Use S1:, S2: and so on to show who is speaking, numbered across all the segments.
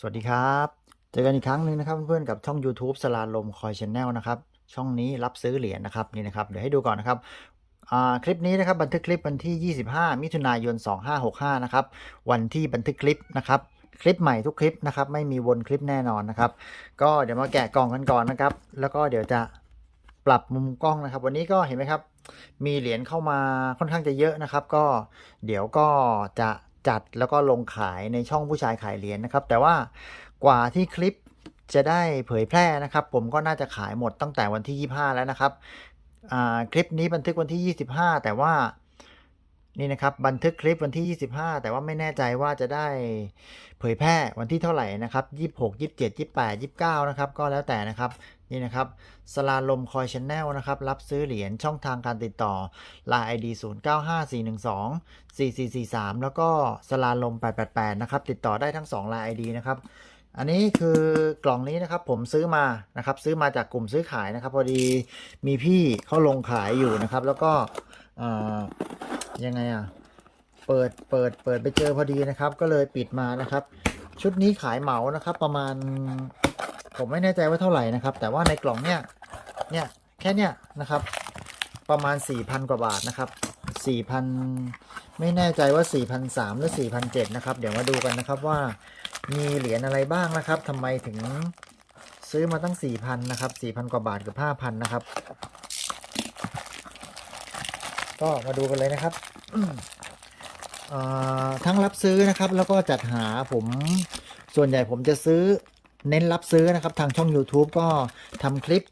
S1: สวัสดีครับ เจอกันอีกครั้งหนึ่งนะครับเพื่อนๆกับช่อง YouTube สลาลมคอยชแนลนะครับ ช่องนี้รับซื้อเหรียญนะครับนี่นะครับเดี๋ยวให้ดูก่อนนะครับอ่าคลิปนี้นะครับบันทึกคลิปวันที่ 25 มิถุนายน 2565 นะครับ วันที่บันทึกคลิปนะครับ คลิปใหม่ทุกคลิปนะครับ ไม่มีวนคลิปแน่นอนนะครับ ก็เดี๋ยวมาแกะกล่องกันก่อนนะครับ แล้วก็เดี๋ยวจะปรับมุมกล้องนะครับ วันนี้ก็เห็นไหมครับ มีเหรียญเข้ามาค่อนข้างจะเยอะนะครับ ก็เดี๋ยวก็จะ จัดแล้วก็ลงขายในช่องผู้ชายขายเหรียญนะครับ แต่ว่ากว่าที่คลิปจะได้เผยแพร่นะครับ ผมก็น่าจะขายหมดตั้งแต่วันที่ 25 แล้วนะครับคลิปนี้บันทึกวันที่ 25 แต่ว่า นี่นะครับบันทึกคลิปวันที่ 25 แต่ว่าไม่แน่ใจว่าจะได้เผยแพร่วันที่เท่าไหร่นะครับ 26 27 28 29 นะครับ ก็แล้วแต่นะครับนี่นะครับสลาลมคอยชแนลนะครับ รับซื้อเหรียญช่องทางการติดต่อ Line ID 095412 4443 แล้วก็สลาลม888 นะครับ ติดต่อได้ทั้ง 2 Line ID นะครับอันนี้คือกล่องนี้นะครับผมซื้อมานะครับ ซื้อมาจากกลุ่มซื้อขายนะครับ พอดีมีพี่เขาลงขายอยู่นะครับ แล้วก็ ยังไงอะ เปิดเปิดเปิดไปเจอพอดีนะครับ ก็เลยปิดมานะครับ ชุดนี้ขายเหมานะครับ ประมาณ ผมไม่แน่ใจว่าเท่าไหร่นะครับ แต่ว่าในกล่องเนี่ยเนี่ยแค่เนี่ยนะครับ ประมาณ 4,000 กว่าบาทนะครับ 4,000 ไม่แน่ใจว่า4,300หรือ4,700นะครับ เดี๋ยวมาดูกันนะครับว่ามีเหรียญอะไรบ้างนะครับทำไมถึงซื้อมาตั้ง 4,000นะครับ4,000 กว่าบาทกับ5,000นะครับ ก็มาดูกันเลยนะครับทั้งรับซื้อนะครับ แล้วก็จัดหาผมส่วนใหญ่ผมจะซื้อเน้นรับซื้อนะครับ ทางช่อง YouTube ก็ทำคลิป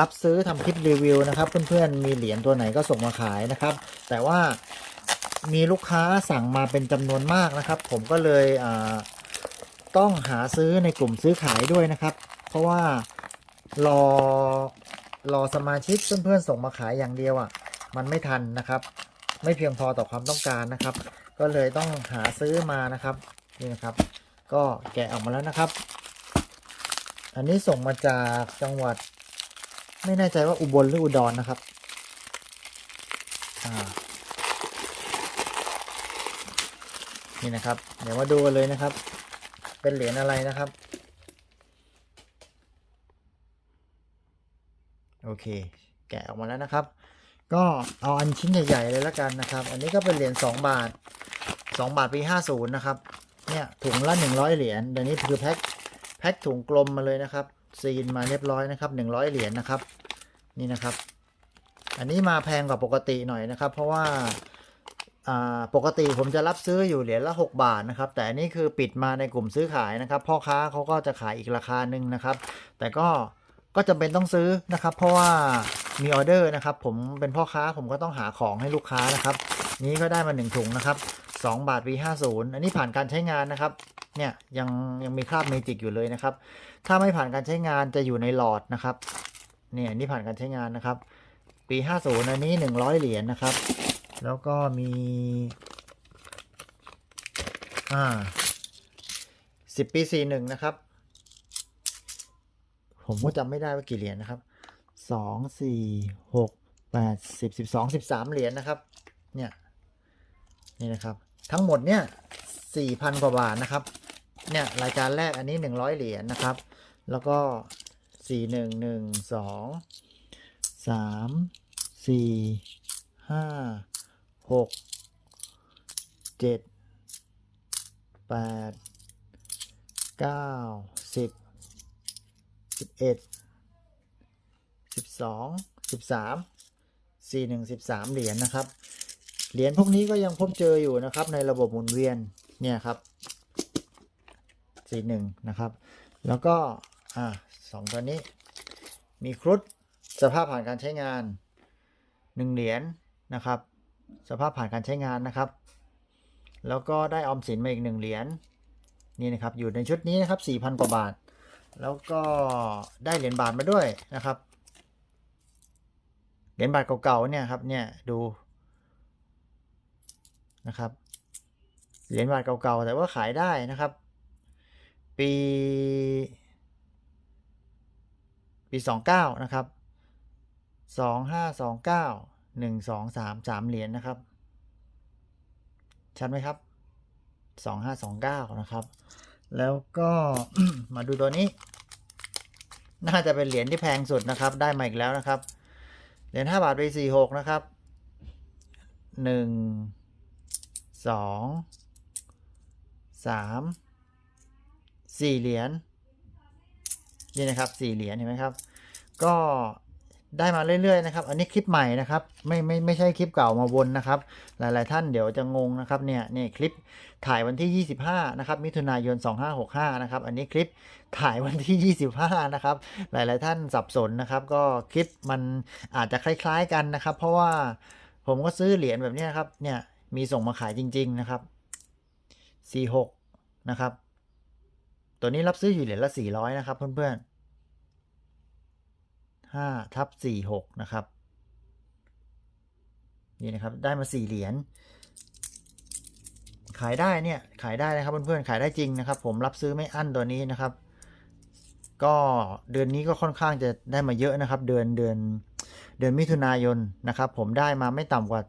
S1: รับซื้อทำคลิปรีวิวนะครับ เพื่อนๆมีเหรียญตัวไหนก็ส่งมาขายนะครับ แต่ว่ามีลูกค้าสั่งมาเป็นจำนวนมากนะครับ ผมก็เลยต้องหาซื้อในกลุ่มซื้อขายด้วยนะครับ เพราะว่ารอรอสมาชิกเพื่อนๆส่งมาขายอย่างเดียวอะ มันไม่ทันนะครับ ไม่เพียงพอต่อความต้องการนะครับ ก็เลยต้องหาซื้อมานะครับนี่นะครับ ก็แกะออกมาแล้วนะครับ อันนี้ส่งมาจากจังหวัด ไม่แน่ใจว่าอุบลหรืออุดรนนะครับนี่นะครับ เดี๋ยวมาดูกันเลยนะครับ เป็นเหรียญอะไรนะครับ โอเค แกะออกมาแล้วนะครับ ก็เอาอันชิ้นใหญ่ๆเลยละกันนะครับ อันนี้ก็เป็นเหรียญ2บาท 2 บาทปี50นะครับ เนี่ยถุงละ 100 เหรียญเดี๋ยวนี้คือแพ็คแพ็คถุงกลมมาเลยนะครับ ซีนมาเรียบร้อยนะครับ 100 เหรียญนะครับ นี่นะครับ อันนี้มาแพงกว่าปกติหน่อยนะครับ เพราะว่าปกติผมจะรับซื้ออยู่เหรียญละ 6 บาทนะครับ แต่อันนี้คือปิดมาในกลุ่มซื้อขายนะครับ พ่อค้าเขาก็จะขายอีกราคาหนึ่งนะครับ แต่ก็ก็จำเป็นต้องซื้อนะครับ เพราะว่า มีออเดอร์นะครับ ผมเป็นพ่อค้าผมก็ต้องหาของให้ลูกค้านะครับ นี้ก็ได้มา1ถุงนะครับ2บาทปี50 อันนี้ผ่านการใช้งานนะครับ เนี่ยยังยังมีคราบเมจิกอยู่เลยนะครับ ถ้าไม่ผ่านการใช้งานจะอยู่ในหลอดนะครับ เนี่ยอันนี่ผ่านการใช้งานนะครับ ปี 50 อันนี้ 100 เหรียญนะครับ แล้วก็มี อ่า 10 ปี 41 นะครับ ผมก็จำไม่ได้ว่ากี่เหรียญนะครับ สองสี่หกแปดสิบสิบสองสิบสามเหรียญนะครับ เนี่ย นี่นะครับ ทั้งหมดเนี่ยสี่พันกว่าบาทนะครับ เนี่ยรายการแรกอันนี้หนึ่งร้อยเหรียญนะครับ แล้วก็สี่หนึ่งหนึ่งสองสามสี่ห้าหกเจ็ดแปดเก้าสิบสิบเอ็ด สิบสองสิบสามสี่หนึ่งสิบสามเหรียญนะครับ เหรียญพวกนี้ก็ยังพบเจออยู่นะครับ ในระบบหมุนเวียนเนี่ยครับสี่หนึ่งนะครับ แล้วก็อ่าสองตัวนี้ มีครุฑสภาพผ่านการใช้งานหนึ่งเหรียญนะครับ สภาพผ่านการใช้งานนะครับ แล้วก็ได้ออมสินมาอีกหนึ่งเหรียญนี่นะครับอยู่ในชุดนี้นะครับสี่พันกว่าบาท แล้วก็ได้เหรียญบาทมาด้วยนะครับ เหรียญบาทเก่าๆเนี่ยครับเนี่ยดูนะครับเหรียญบาทเก่าๆแต่ว่าขายได้นะครับ ปี ปีสองเก้านะครับสองห้าสองเก้าหนึ่งสองสามสามเหรียญนะครับ ชัดไหมครับสองห้าสองเก้านะครับ แล้วก็มาดูตัวนี้ น่าจะเป็นเหรียญที่แพงสุดนะครับ ได้มาอีกแล้วนะครับ เหรียญห้าบาทไปสี่หกนะครับหนึ่งสองสามสี่เหรียญนี่นะครับสี่เหรียญเห็นไหมครับ ก็ ได้มาเรื่อยๆนะครับ อันนี้คลิปใหม่นะครับไม่ไม่ไม่ใช่คลิปเก่ามาวนนะครับ หลายๆท่านเดี๋ยวจะงงนะครับเนี่ยนี่คลิปถ่ายวันที่ 25 นะครับ มิถุนายน 2565 นะครับ อันนี้คลิปถ่ายวันที่ 25 นะครับ หลายๆท่านสับสนนะครับ ก็คลิปมันอาจจะคล้ายๆกันนะครับ เพราะว่าผมก็ซื้อเหรียญแบบนี้นะครับเนี่ยมีส่งมาขายจริง ๆนะครับ 46 นะครับ ตัวนี้รับซื้ออยู่เหรียญละ 400 นะครับเพื่อนๆ 5ทับ46 นะครับ นี่นะครับ ได้มา 4 เหรียญ ขายได้เนี่ย ขายได้นะครับเพื่อนๆ ขายได้จริงนะครับ ผมรับซื้อไม่อั้นตัวนี้นะครับ ก็เดือนนี้ก็ค่อนข้างจะได้มาเยอะนะครับ เดือนเดือนเดือนมิถุนายนนะครับ ผมได้มาไม่ต่ำกว่า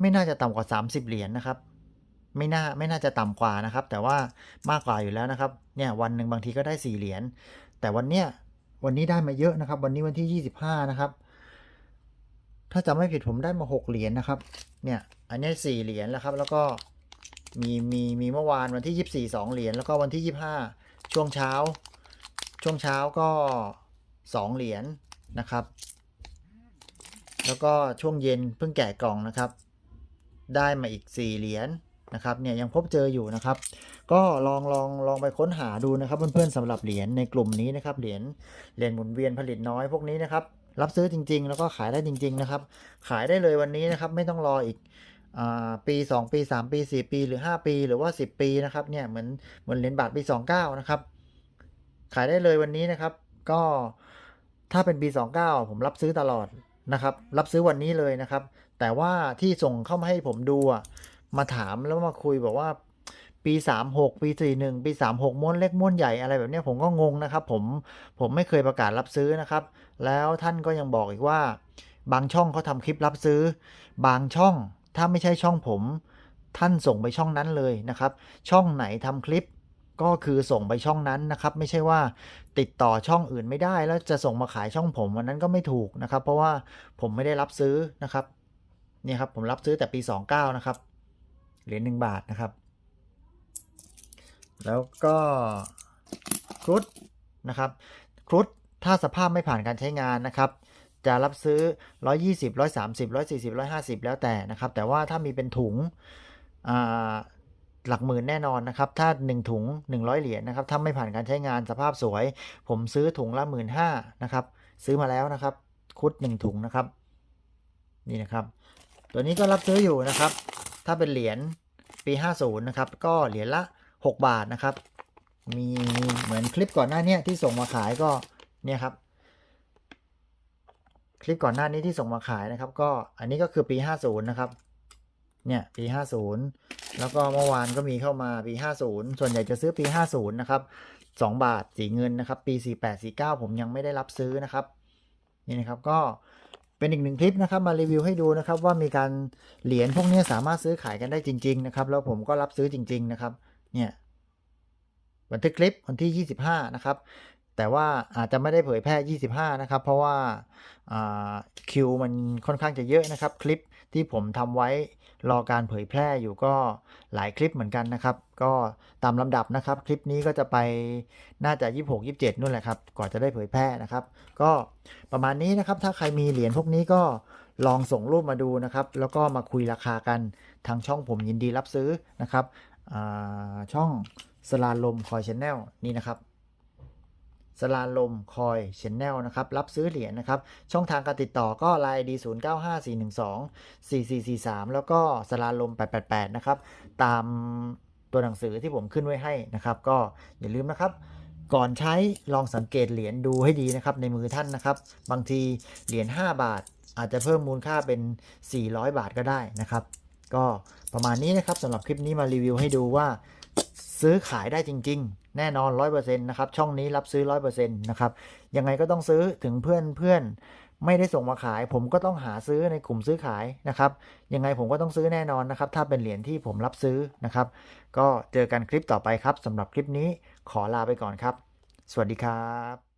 S1: ไม่น่าจะต่ำกว่า 30 เหรียญนะครับไม่น่าไม่น่าจะต่ำกว่านะครับ แต่ว่ามากกว่าอยู่แล้วนะครับ เนี่ยวันหนึ่งบางทีก็ได้ 4 เหรียญแต่วันเนี้ย วันนี้ได้มาเยอะนะครับ วันนี้วันที่ 25 นะครับ ถ้าจำไม่ผิดผมได้มา 6 เหรียญนะครับ เนี่ย อันนี้ 4 เหรียญแล้วครับ แล้วก็มีมีมีเมื่อวานวันที่ 24 2 เหรียญแล้วก็วันที่ 25 ช่วงเช้า ช่วงเช้าก็ 2 เหรียญนะครับ แล้วก็ช่วงเย็นเพิ่งแกะกล่องนะครับ ได้มาอีก 4 เหรียญนะครับ เนี่ยยังพบเจออยู่นะครับ ก็ลองลองลองไปค้นหาดูนะครับเพื่อนๆสำหรับเหรียญในกลุ่มนี้นะครับเหรียญเหรียญหมุนเวียนผลิตน้อยพวกนี้นะครับรับซื้อจริง ๆ แล้วก็ขายได้จริง ๆ นะครับ ขายได้เลยวันนี้นะครับไม่ต้องรออีกอปี 2 ปี 3 ปี 4 ปีหรือ 5 ปีหรือว่า 10 ปีนะครับเนี่ยเหมือนเหมือนเหรียญบาทปี 29 นะครับ ขายได้เลยวันนี้นะครับ ก็ถ้าเป็นปี 29 ผมรับซื้อตลอดนะครับ รับซื้อวันนี้เลยนะครับ แต่ว่าที่ส่งเข้ามาให้ผมดูมาถามแล้วมาคุยบอกว่า ปี 36 ปี 41 ปี 36ม้วนเล็กม้วนใหญ่อะไรแบบนี้ผมก็งงนะครับ ผมผมไม่เคยประกาศรับซื้อนะครับ แล้วท่านก็ยังบอกอีกว่า บางช่องเขาทำคลิปรับซื้อ บางช่องถ้าไม่ใช่ช่องผม ท่านส่งไปช่องนั้นเลยนะครับ ช่องไหนทำคลิปก็คือส่งไปช่องนั้นนะครับ ไม่ใช่ว่าติดต่อช่องอื่นไม่ได้แล้วจะส่งมาขายช่องผมวันนั้นก็ไม่ถูกนะครับ เพราะว่าผมไม่ได้รับซื้อนะครับนี่ครับผมรับซื้อแต่ปี 29นะครับเหรียญ1บาทนะครับ แล้วก็ครุฑนะครับครุฑถ้าสภาพไม่ผ่านการใช้งานนะครับ จะรับซื้อ 120 130 140 150 แล้วแต่นะครับ แต่ว่าถ้ามีเป็นถุงหลักหมื่นแน่นอนนะครับ ถ้า 1 ถุง 100 เหรียญนะครับถ้าไม่ผ่านการใช้งานสภาพสวย ผมซื้อถุงละ 1 5ื่นนะครับ ซื้อมาแล้วนะครับ คุด 1 ถุงนะครับ นี่นะครับ ตัวนี้ก็รับซื้ออยู่นะครับ ถ้าเป็นเหรียญปี 50 นะครับ ก็เหรียญละ 6 บาทนะครับ มีเหมือนคลิปก่อนหน้านี้ที่ส่งมาขายก็เนี่ยครับ คลิปก่อนหน้านี้ที่ส่งมาขายนะครับ ก็อันนี้ก็คือปี 50 นะครับ เนี่ยปี 50 แล้วก็เมื่อวานก็มีเข้ามาปี 50 ส่วนใหญ่จะซื้อปี 50 นะครับ 2 บาทสีเงินนะครับ ปี 48 49 ผมยังไม่ได้รับซื้อนะครับ นี่นะครับก็เป็นอีกหนึ่งคลิปนะครับมารีวิวให้ดูนะครับว่ามีการเหรียญพวกนี้สามารถซื้อขายกันได้จริง ๆ นะครับ แล้วผมก็รับซื้อจริง ๆ นะครับ เนี่ยบันทึกคลิปวันที่ 25 นะครับ แต่ว่าอาจจะไม่ได้เผยแพร่ 25 นะครับ เพราะว่าคิวมันค่อนข้างจะเยอะนะครับ คลิปที่ผมทำไว้รอการเผยแพร่อยู่ก็หลายคลิปเหมือนกันนะครับ ก็ตามลำดับนะครับ คลิปนี้ก็จะไปน่าจะ 26 27นู่นแหละครับก่อนจะได้เผยแพร่นะครับ ก็ประมาณนี้นะครับ ถ้าใครมีเหรียญพวกนี้ก็ลองส่งรูปมาดูนะครับ แล้วก็มาคุยราคากันทางช่องผมยินดีรับซื้อนะครับ ช่องสลาลมคอยชแนลนี่นะครับสลาลมคอยชแนลนะครับ รับซื้อเหรียญนะครับ ช่องทางการติดต่อก็ไลน์ดี0 9 5 4 1 2 4 4 4 3แล้วก็สลาลม888นะครับ ตามตัวหนังสือที่ผมขึ้นไว้ให้นะครับ ก็อย่าลืมนะครับ ก่อนใช้ลองสังเกตเหรียญดูให้ดีนะครับ ในมือท่านนะครับ บางทีเหรียญ5บาท อาจจะเพิ่มมูลค่าเป็น 400 บาทก็ได้นะครับ ก็ประมาณนี้นะครับสำหรับคลิปนี้มารีวิวให้ดูว่า ซื้อขายได้จริง ๆ แน่นอน 100%นะครับช่องนี้รับซื้อ 100%นะครับยังไงก็ต้องซื้อถึงเพื่อนเพื่อนไม่ได้ส่งมาขาย ผมก็ต้องหาซื้อในกลุ่มซื้อขายนะครับยังไงผมก็ต้องซื้อแน่นอนนะครับ ถ้าเป็นเหรียญที่ผมรับซื้อนะครับ ก็เจอกันคลิปต่อไปครับสำหรับคลิปนี้ขอลาไปก่อนครับ สวัสดีครับ